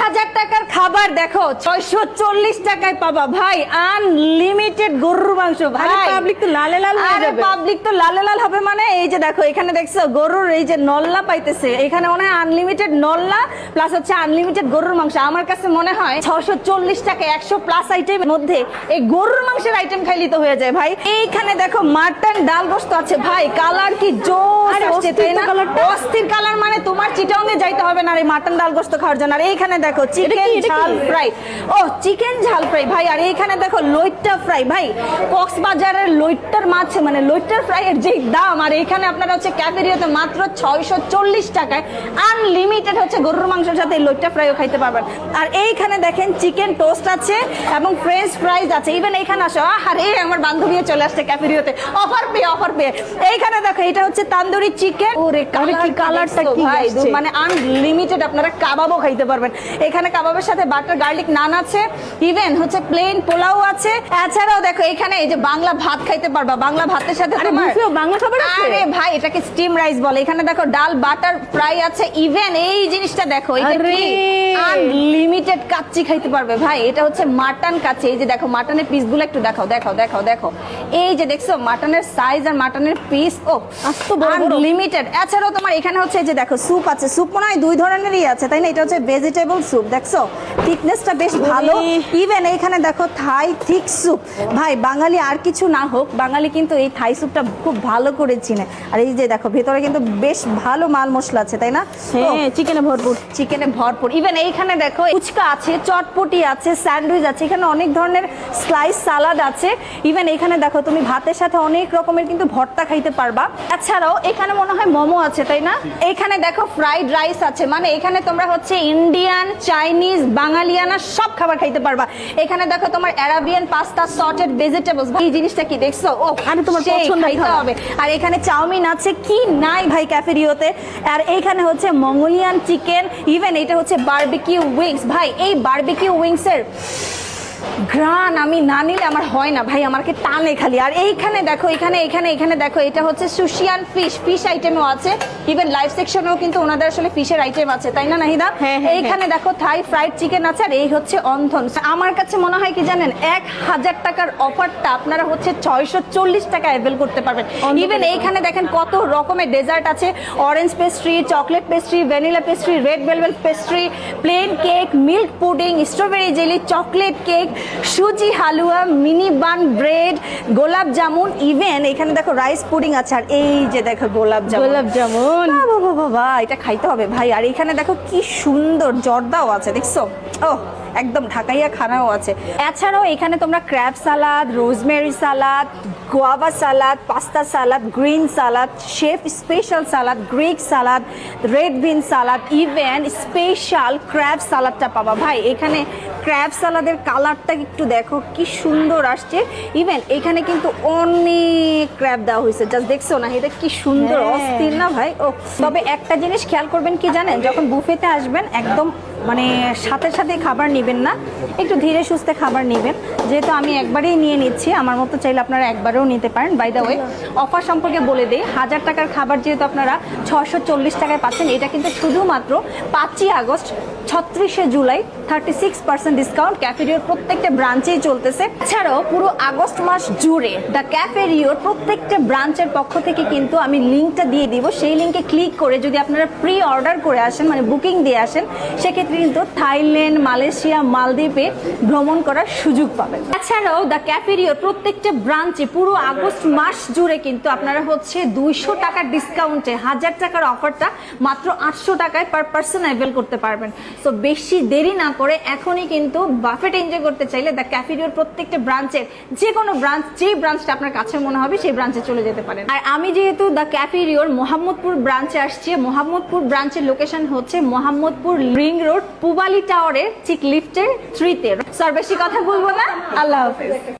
হাজার টাকার খাবার দেখো ছয়শো চল্লিশ টাকায় পাবা। ভাই আনলিমিটেড গরুর মাংস ভাই। পাবলিক তো লালে লাল আরে পাবলিক তো লালে লাল হবে মানে এই যে দেখো এখানে দেখছ গরুর এই যে নল্লা পাইতেছে। এখানে মনে হয় আনলিমিটেড নল্লা প্লাস হচ্ছে আনলিমিটেড গরুর মাংস। আমার কাছে মনে হয় ছশো চল্লিশ টাকা একশো প্লাস আইটেমের মধ্যে এই গরুর মাংসের আইটেম খাইলি তো হয়ে যায় ভাই। এইখানে দেখো মাটন ডাল গোস্ত আছে ভাই। কালার কি জোস অস্থির কালার মানে তোমার চিটংয়ে যাইতে হবে না এই মাটন ডাল গোস্ত খাওয়ার জন্য। আর এইখানে দেখো চিকেন ঝাল ফ্রাই। ও চিকেন ঝাল ফ্রাই। ভাই আর এইখানে দেখো লইট্টা ফ্রাই। ভাই কক্সবাজারের লইট্টার মাছ মানে লইট্টার ফ্রাই এর যে দাম আর এখানে আপনারা হচ্ছে ক্যাফেরিয়াতে মাত্র ছয়শো চল্লিশ টাকায় আনলিমিটেড হচ্ছে গরুর মাংসের সাথে এই লইট্টা ফ্রাইও খাইতে পারবেন। আর এইখানে দেখেন চিকেন টোস্ট আছে এবং ফ্রেঞ্চ ফ্রাইজ আছে। ইভেন এইখানে আসো আরে আমার বান্ধবী চলে আসছে ক্যাফেরিয়াতে। অফার পেয়ে অফার পেয়ে। এইখানে দেখো এটা হচ্ছে তান্দুরি চিকেন ওরে কি কালারটা কি ভাই মানে আনলিমিটেড আপনারা কাবাবও খাইতে পারবেন। এখানে কাবাবের সাথে বাটার গার্লিক নান আছে। ইভেন হচ্ছে প্লেন পোলাও আছে। এছাড়াও দেখো এখানে এই যে বাংলা ভাত খাইতে পারবা। বাংলা ভাতের সাথে আরে বাংলা খাবার আছে? আরে ভাই এটাকে স্টিম রাইস বলে? এখানে দেখো ডাল বাটার ফ্রাই আছে। ইভেন এই জিনিসটা দেখো! আনলিমিটেড কাচ্চি খাইতে পারবে ভাই। এটা হচ্ছে মাটন কাচ্চি। এই যে দেখো মাটনের পিসগুলো একটু দেখাও দেখাও দেখাও দেখো এই যে দেখছ মাটনের সাইজ আর মাটনের পিস ও। আনলিমিটেড এছাড়াও তোমার এখানে হচ্ছে এই যে দেখো স্যুপ আছে। স্যুপ মনে হয় দুই ধরনেরই আছে তাই না? এটা হচ্ছে ভেজিটেবল স্যুপ দেখছ? থিকনেসটা বেশ ভালো। ইভেন এইখানে দেখো থাই থিক স্যুপ ভাই বাঙালি আর কিছু না হোক বাঙালি কিন্তু এই থাই স্যুপটা খুব ভালো করে চিনে। আর এই যে দেখো ভেতরে কিন্তু বেশ ভালো মাল মশলা আছে তাই না? হ্যাঁ চিকেনে ভরপুর। চিকেনে ভরপুর। ইভেন এইখানে দেখো ফুচকা আছে চটপটি আছে স্যান্ডউইচ আছে এখানে অনেক ধরনের স্লাইস সালাদ আছে। ইভেন এখানে দেখো তুমি ভাতের সাথে অনেক রকমের কিন্তু ভর্তা খাইতে পারবা। এছাড়াও এখানে মনে হয় মোমো আছে তাই না? এখানে দেখো ফ্রাইড রাইস আছে। মানে এখানে তোমরা হচ্ছে ইন্ডিয়ান চাইনিজ বাঙালিয়ানা সব খাবার খাইতে পারবা। এখানে দেখো তোমার অ্যারাবিয়ান পাস্তা সটেড ভেজিটেবলস এই জিনিসটা কি দেখছ? ও আরে তোমার সেই পছন্দের খাইতে হবে। আর এখানে চাউমিন আছে কি নাই ভাই ক্যাফেরিওতে। আর এইখানে হচ্ছে মঙ্গোলিয়ান চিকেন ইভেন এটা হচ্ছে বারবিকিউ উইংস ভাই এই বারবিকিউ উইংস এর ঘ্রাণ আমি না নিলে আমার হয় না। ভাই আমাকে টানে খালি। আর এইখানে দেখো এখানে এখানে এখানে দেখো এটা হচ্ছে সুশিয়ান ফিশ। ফিশ আইটেমও আছে। ইভেন লাইভ সেকশনেও কিন্তু ওনাদের আসলে ফিশের আইটেম আছে তাই না নাহিদা? হ্যাঁ, হ্যাঁ, এইখানে দেখো থাই ফ্রাইড চিকেন আছে আর এই হচ্ছে অন্ধন। আমার কাছে মনে হয় কি জানেন এক হাজার টাকার অফারটা আপনারা হচ্ছে ছয়শো চল্লিশ টাকা অ্যাভেল করতে পারবেন। ইভেন এইখানে দেখেন কত রকমের ডেজার্ট আছে। Orange pastry chocolate pastry vanilla pastry red velvet pastry plain cake milk pudding strawberry jelly chocolate cake সুজি হালুয়া মিনি বান ব্রেড গোলাপ জামুন ইভেন এখানে দেখো রাইস পুডিং আছে আর এই যে দেখো গোলাপ জামুন। গোলাপ জামুন। বাবা বাবা বাবা এটা খাইতে হবে ভাই। আর এখানে দেখো কি সুন্দর জর্দাও আছে দেখছ? ও একদম ঢাকাইয়া খানাও আছে। এছাড়াও এখানে তোমরা crab salad rosemary salad guava salad pasta salad green salad chef special salad Greek salad red bean salad even special crab সালাদটা পাবা। ভাই এখানে ক্র্যাব সালাদের কালারটা একটু দেখো কি সুন্দর আসছে। ইভেন এখানে কিন্তু অনেক ক্র্যাব দেওয়া হয়েছে জাস্ট দেখছ না? এটা কি সুন্দর হ্যাঁ। অস্থির না ভাই? ও তবে একটা জিনিস খেয়াল করবেন কি জানেন? যখন বুফেতে আসবেন একদম মানে সাথে সাথে খাবার নেবেন না, একটু ধীরে সুস্থে খাবার নেবেন। যেহেতু আমি একবারেই নিয়ে নিচ্ছি, আমার মতো চাইলে আপনারা একবারেও নিতে পারেন। বাই দ্য ওয়ে অফার সম্পর্কে বলে দিই, হাজার টাকার খাবার যেহেতু আপনারা ছশো চল্লিশ টাকায় পাচ্ছেন, এটা কিন্তু শুধুমাত্র পাঁচই August, ছত্রিশে July thirty six percent discount ক্যাফেরিওর প্রত্যেকটা ব্রাঞ্চেই চলতেছে। এছাড়াও পুরো আগস্ট মাস জুড়ে দ্য ক্যাফেরিওর প্রত্যেকটা ব্রাঞ্চের পক্ষ থেকে কিন্তু আমি লিঙ্কটা দিয়ে দিব। সেই লিঙ্কে ক্লিক করে যদি আপনারা প্রি অর্ডার করে আসেন মানে বুকিং দিয়ে আসেন, সেক্ষেত্রে কিন্তু থাইল্যান্ড, মালয়েশিয়া, মালদ্বীপে ভ্রমণ করার সুযোগ পাবেন। এছাড়াও দ্য ক্যাফেরিওর প্রত্যেকটা ব্রাঞ্চে পুরো আগস্ট মাস জুড়ে কিন্তু আপনারা হচ্ছে দুইশো টাকার ডিসকাউন্টে হাজার টাকার অফারটা মাত্র আটশো টাকায় পার পার্সন অ্যাভেল করতে পারবেন। সো বেশি দেরি না করে এখনই কিন্তু বাফেট এনজয় করতে চাইলে দ্য ক্যাফেরিওর প্রত্যেকটা ব্রাঞ্চের যে কোনো ব্রাঞ্চ, যে ব্রাঞ্চটা আপনার কাছে মনে হবে সেই ব্রাঞ্চে চলে যেতে পারেন। আর আমি যেহেতু দ্য ক্যাফেরিওর মোহাম্মদপুর ব্রাঞ্চে আসছি, মোহাম্মদপুর ব্রাঞ্চের লোকেশন হচ্ছে মোহাম্মদপুর রিং রোড পুবালি টাওয়ারের ঠিক লিফটের থ্রিতে। স্যার বেশি কথা বলব না। আল্লাহ হাফিজ।